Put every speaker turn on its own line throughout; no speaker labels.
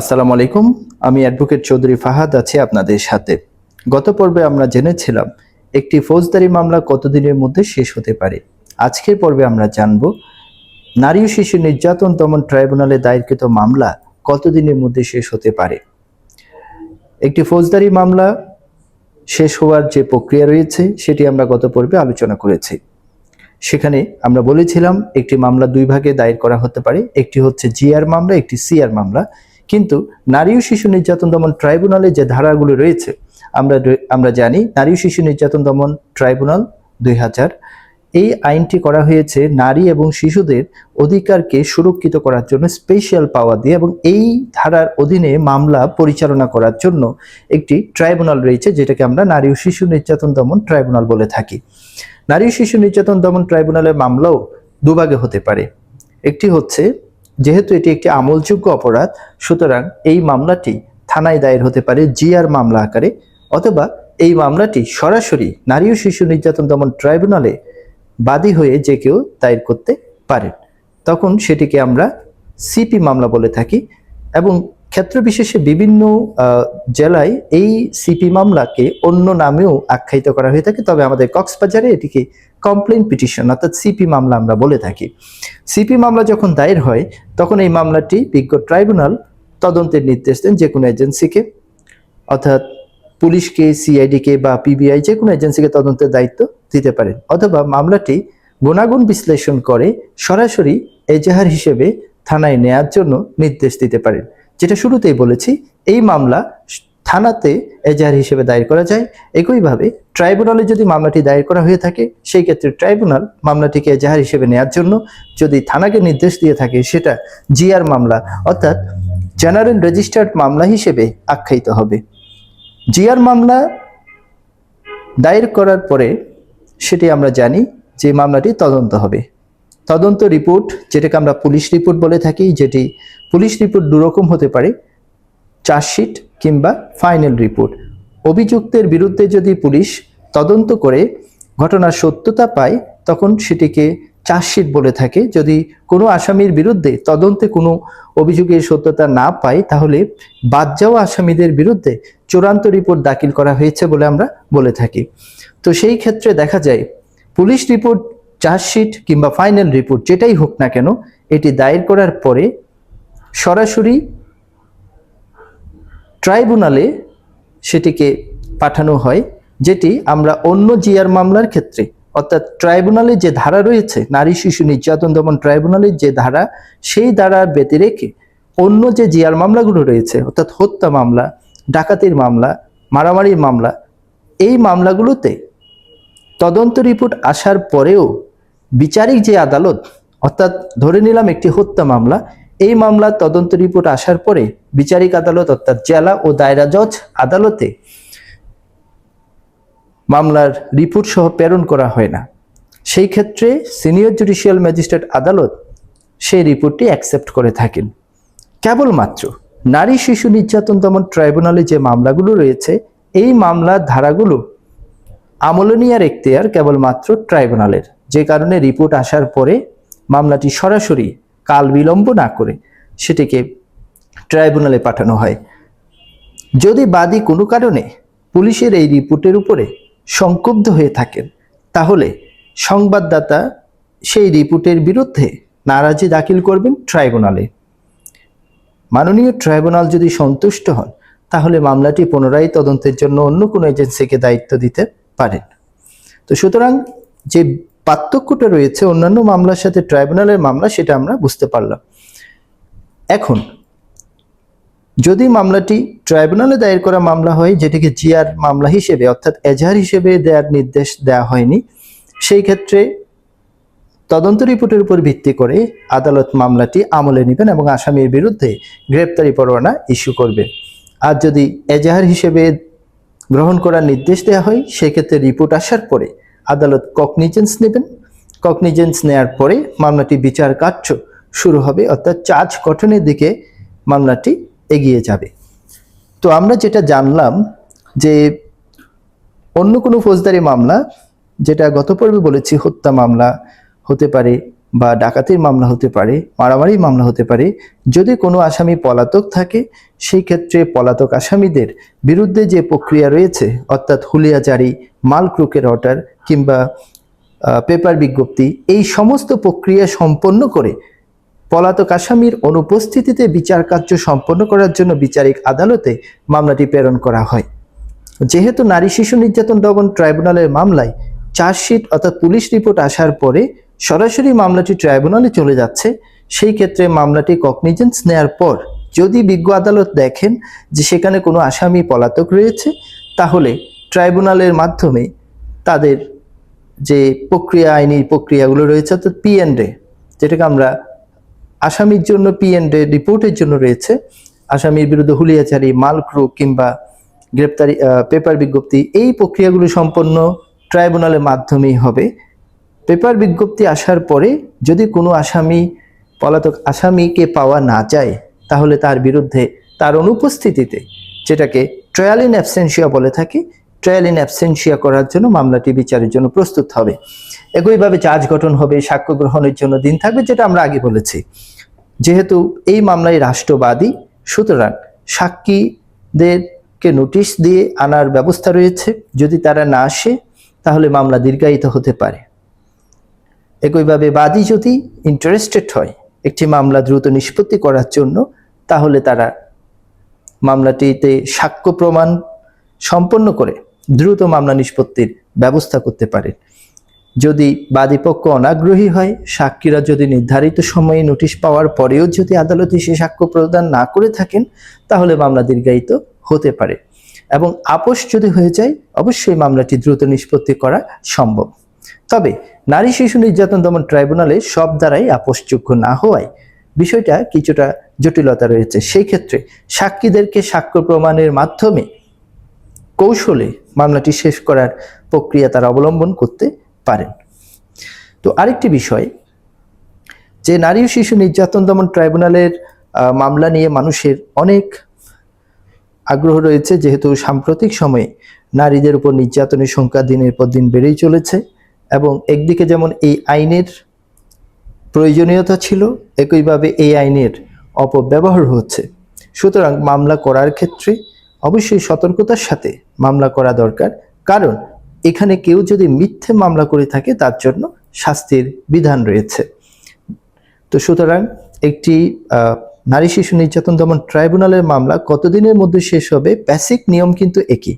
আসসালামু আলাইকুম আমি অ্যাডভোকেট চৌধুরী ফাহাদ আছি আপনাদের সাথে গত পর্বে আমরা জেনেছিলাম একটি ফৌজদারি মামলা কতদিনের মধ্যে শেষ হতে পারে আজকের পর্বে আমরা জানব নারী ও শিশু নির্যাতন দমন ট্রাইব্যুনালে দায়েরকৃত মামলা কতদিনের মধ্যে শেষ হতে পারে একটি ফৌজদারি মামলা শেষ হওয়ার যে প্রক্রিয়া রয়েছে সেটি আমরা গত পর্বে আলোচনা করেছি সেখানে আমরা বলেছিলাম একটি মামলা দুই ভাগে দায়ের করা হতে পারে একটি হচ্ছে জিআর মামলা একটি সিআর মামলা কিন্তু নারী ও শিশু নির্যাতন দমন ট্রাইব্যুনালে যে ধারাগুলো রয়েছে আমরা আমরা জানি নারী ও শিশু নির্যাতন দমন ট্রাইব্যুনাল দুই এই আইনটি করা হয়েছে নারী এবং শিশুদের অধিকারকে সুরক্ষিত করার জন্য স্পেশাল পাওয়ার দিয়ে এবং এই ধারার অধীনে মামলা পরিচালনা করার জন্য একটি ট্রাইব্যুনাল রয়েছে যেটাকে আমরা নারী ও শিশু নির্যাতন দমন ট্রাইব্যুনাল বলে থাকি নারী ও শিশু নির্যাতন দমন ট্রাইব্যুনালের মামলাও দুভাগে হতে পারে একটি হচ্ছে যেহেতু এটি একটি আমলযোগ্য অপরাধ সুতরাং এই মামলাটি থানায় দায়ের হতে পারে জিআর মামলা আকারে অথবা এই মামলাটি সরাসরি নারী ও শিশু নির্যাতন দমন ট্রাইব্যুনালে বাদী হয়ে যে কেউ দায়ের করতে পারেন তখন সেটিকে আমরা সিপি মামলা বলে থাকি এবং ক্ষেত্রবিশেষে বিভিন্ন জেলায় এই সিপি মামলাকে অন্য নামেও আখ্যায়িত করা হয়ে থাকে তবে আমাদের কক্সবাজারে এটিকে কমপ্লেন পিটিশন অর্থাৎ সিপি মামলা আমরা বলে থাকি সিপি মামলা যখন দায়ের হয় তখন এই মামলাটি বিজ্ঞ ট্রাইব্যুনাল তদন্তের নির্দেশ দেন যে কোনো এজেন্সিকে অর্থাৎ পুলিশকে সিআইডিকে বা পিবিআই যে কোনো এজেন্সিকে তদন্তের দায়িত্ব দিতে পারেন অথবা মামলাটি গুণাগুণ বিশ্লেষণ করে সরাসরি এজাহার হিসেবে থানায় নেয়ার জন্য নির্দেশ দিতে পারেন যেটা শুরুতেই বলেছি এই মামলা থানাতে এজাহার হিসেবে দায়ের করা যায় একইভাবে ট্রাইব্যুনালে যদি মামলাটি দায়ের করা হয়ে থাকে সেই ক্ষেত্রে ট্রাইব্যুনাল মামলাটিকে এজাহার হিসেবে নেয়ার জন্য যদি থানাকে নির্দেশ দিয়ে থাকে সেটা জিআর মামলা অর্থাৎ জেনারেল রেজিস্টার্ড মামলা হিসেবে আখ্যায়িত হবে জিআর মামলা দায়ের করার পরে সেটি আমরা জানি যে মামলাটি তদন্ত হবে তদন্ত রিপোর্ট যেটাকে আমরা পুলিশ রিপোর্ট বলে থাকি যেটি পুলিশ রিপোর্ট দুরকম হতে পারে চার্জশিট কিংবা ফাইনাল রিপোর্ট অভিযুক্তের বিরুদ্ধে যদি পুলিশ তদন্ত করে ঘটনার সত্যতা পায় তখন সেটিকে চার্জশিট বলে থাকে যদি কোনো আসামির বিরুদ্ধে তদন্তে কোনো অভিযোগের সত্যতা না পায় তাহলে বাদ যাওয়া আসামিদের বিরুদ্ধে চূড়ান্ত রিপোর্ট দাখিল করা হয়েছে বলে আমরা বলে থাকি তো সেই ক্ষেত্রে দেখা যায় পুলিশ রিপোর্ট চার্জশিট কিংবা ফাইনাল রিপোর্ট যেটাই হোক না কেন এটি দায়ের করার পরে সরাসরি ট্রাইব্যুনালে সেটিকে পাঠানো হয় যেটি আমরা অন্য জিয়ার মামলার ক্ষেত্রে অর্থাৎ ট্রাইব্যুনালে যে ধারা রয়েছে নারী শিশু নির্যাতন দমন ট্রাইব্যুনালের যে ধারা সেই ধারার ব্যতি রেখে অন্য যে জিয়ার মামলাগুলো রয়েছে অর্থাৎ হত্যা মামলা ডাকাতির মামলা মারামারির মামলা এই মামলাগুলোতে তদন্ত রিপোর্ট আসার পরেও বিচারিক যে আদালত অর্থাৎ ধরে নিলাম একটি হত্যা মামলা এই মামলার তদন্ত রিপোর্ট আসার পরে বিচারিক আদালত অর্থাৎ জেলা ও দায়রা জজ আদালতে মামলার রিপোর্ট সহ প্রেরণ করা হয় না সেই ক্ষেত্রে সিনিয়র জুডিশিয়াল ম্যাজিস্ট্রেট আদালত সেই রিপোর্টটি অ্যাকসেপ্ট করে থাকেন কেবলমাত্র নারী শিশু নির্যাতন দমন ট্রাইব্যুনালে যে মামলাগুলো রয়েছে এই মামলার ধারাগুলো আমলনিয়ার নেওয়ার কেবলমাত্র ট্রাইব্যুনালের যে কারণে রিপোর্ট আসার পরে মামলাটি সরাসরি কাল বিলম্ব না করে সেটিকে ট্রাইব্যুনালে পাঠানো হয় যদি বাদী কোনো কারণে পুলিশের এই রিপোর্টের উপরে সংক্ষুব্ধ হয়ে থাকেন তাহলে সংবাদদাতা সেই রিপোর্টের বিরুদ্ধে নারাজি দাখিল করবেন ট্রাইব্যুনালে মাননীয় ট্রাইব্যুনাল যদি সন্তুষ্ট হন তাহলে মামলাটি পুনরায় তদন্তের জন্য অন্য কোনো এজেন্সিকে দায়িত্ব দিতে পারেন তো সুতরাং যে পার্থক্যটা রয়েছে অন্যান্য মামলার সাথে ট্রাইব্যুনালের মামলা সেটা আমরা বুঝতে পারলাম এখন যদি মামলাটি ট্রাইব্যুনালে দায়ের করা মামলা হয় যেটিকে জিআর মামলা হিসেবে অর্থাৎ এজাহার হিসেবে দেওয়ার নির্দেশ দেওয়া হয়নি সেই ক্ষেত্রে তদন্ত রিপোর্টের উপর ভিত্তি করে আদালত মামলাটি আমলে নেবেন এবং আসামির বিরুদ্ধে গ্রেপ্তারি পরোয়ানা ইস্যু করবেন আর যদি এজাহার হিসেবে গ্রহণ করার নির্দেশ দেওয়া হয় সেক্ষেত্রে রিপোর্ট আসার পরে আদালত কগনিজেন্স নেবেন কগনিজেন্স নেয়ার পরে মামলাটি বিচার কার্য শুরু হবে অর্থাৎ চার্জ গঠনের দিকে মামলাটি এগিয়ে যাবে তো আমরা যেটা জানলাম যে অন্য কোনো ফৌজদারি মামলা যেটা গত পর্বে বলেছি হত্যা মামলা হতে পারে বা ডাকাতির মামলা হতে পারে মারামারি মামলা হতে পারে যদি কোনো আসামি পলাতক থাকে সেই ক্ষেত্রে পলাতক আসামিদের বিরুদ্ধে যে প্রক্রিয়া রয়েছে অর্থাৎ হুলিয়া জারি মাল ক্রুকের অর্ডার কিংবা পেপার বিজ্ঞপ্তি এই সমস্ত প্রক্রিয়া সম্পন্ন করে পলাতক আসামির অনুপস্থিতিতে বিচার কার্য সম্পন্ন করার জন্য বিচারিক আদালতে মামলাটি প্রেরণ করা হয় যেহেতু নারী শিশু নির্যাতন দমন ট্রাইব্যুনালের মামলায় চার্জশিট অর্থাৎ পুলিশ রিপোর্ট আসার পরে সরাসরি মামলাটি ট্রাইব্যুনালে চলে যাচ্ছে সেই ক্ষেত্রে মামলাটি কগনিজেন্স নেয়ার পর যদি বিজ্ঞ আদালত দেখেন যে সেখানে কোনো আসামি পলাতক রয়েছে তাহলে ট্রাইব্যুনালের মাধ্যমে তাদের যে প্রক্রিয়া আইনি প্রক্রিয়াগুলো রয়েছে অর্থাৎ পিএনডে যেটাকে আমরা আসামির জন্য পিএনডে রিপোর্টের জন্য রয়েছে আসামির বিরুদ্ধে হুলিয়াচারি মালক্রু কিংবা গ্রেপ্তারি পেপার বিজ্ঞপ্তি এই প্রক্রিয়াগুলো সম্পন্ন ট্রাইব্যুনালের মাধ্যমেই হবে পেপার বিজ্ঞপ্তি আসার পরে যদি কোনো আসামি পলাতক আসামিকে পাওয়া না যায় তাহলে তার বিরুদ্ধে তার অনুপস্থিতিতে যেটাকে ট্রায়াল ইন অ্যাবসেন্সিয়া বলে থাকে ট্রায়াল ইন অ্যাবসেন্সিয়া করার জন্য মামলাটি বিচারের জন্য প্রস্তুত হবে একইভাবে চার্জ গঠন হবে সাক্ষ্য গ্রহণের জন্য দিন থাকবে যেটা আমরা আগে বলেছি যেহেতু এই মামলায় রাষ্ট্রবাদী সুতরাং সাক্ষীদেরকে নোটিশ দিয়ে আনার ব্যবস্থা রয়েছে যদি তারা না আসে তাহলে মামলা দীর্ঘায়িত হতে পারে একইভাবে বাদী যদি ইন্টারেস্টেড হয় একটি মামলা দ্রুত নিষ্পত্তি করার জন্য তাহলে তারা মামলাটিতে সাক্ষ্য প্রমাণ সম্পন্ন করে দ্রুত মামলা নিষ্পত্তির ব্যবস্থা করতে পারে যদি বাদীপক্ষ অনাগ্রহী হয় সাক্ষীরা যদি নির্ধারিত সময়ে নোটিশ পাওয়ার পরেও যদি আদালতে সে সাক্ষ্য প্রদান না করে থাকেন তাহলে মামলা দীর্ঘায়িত হতে পারে এবং আপোষ যদি হয়ে যায় অবশ্যই মামলাটি দ্রুত নিষ্পত্তি করা সম্ভব তবে নারী শিশু নির্যাতন দমন ট্রাইব্যুনালে সব দ্বারাই আপোষযোগ্য না হওয়ায় বিষয়টা কিছুটা জটিলতা রয়েছে সেই ক্ষেত্রে সাক্ষীদেরকে সাক্ষ্য প্রমাণের মাধ্যমে কৌশলে মামলাটি শেষ করার প্রক্রিয়া তারা অবলম্বন করতে পারেন তো আরেকটি বিষয় যে নারী ও শিশু নির্যাতন দমন ট্রাইব্যুনালের মামলা নিয়ে মানুষের অনেক আগ্রহ রয়েছে যেহেতু সাম্প্রতিক সময়ে নারীদের উপর নির্যাতনের সংখ্যা দিনের পর দিন বেড়েই চলেছে এবং একদিকে যেমন এই আইনের প্রয়োজনীয়তা ছিল একইভাবে এই আইনের অপব্যবহার হচ্ছে সুতরাং মামলা করার ক্ষেত্রে অবশ্যই সতর্কতার সাথে মামলা করা দরকার কারণ এখানে কেউ যদি মিথ্যে মামলা করে থাকে তার জন্য শাস্তির বিধান রয়েছে তো সুতরাং একটি নারী শিশু নির্যাতন দমন ট্রাইব্যুনালের মামলা কতদিনের মধ্যে শেষ হবে প্যাসিক নিয়ম কিন্তু একই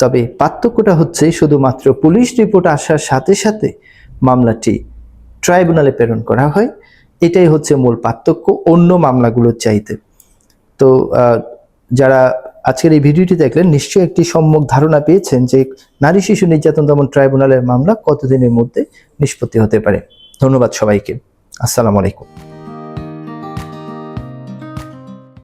তবে পার্থক্যটা হচ্ছে শুধুমাত্র পুলিশ রিপোর্ট আসার সাথে সাথে মামলাটি ট্রাইব্যুনালে প্রেরণ করা হয় এটাই হচ্ছে মূল পার্থক্য অন্য মামলাগুলোর চাইতে তো যারা আজকের এই ভিডিওটি দেখলেন নিশ্চয়ই একটি সম্যক ধারণা পেয়েছেন যে নারী শিশু নির্যাতন দমন ট্রাইব্যুনালের মামলা কতদিনের মধ্যে নিষ্পত্তি হতে পারে ধন্যবাদ সবাইকে আসসালামু আলাইকুম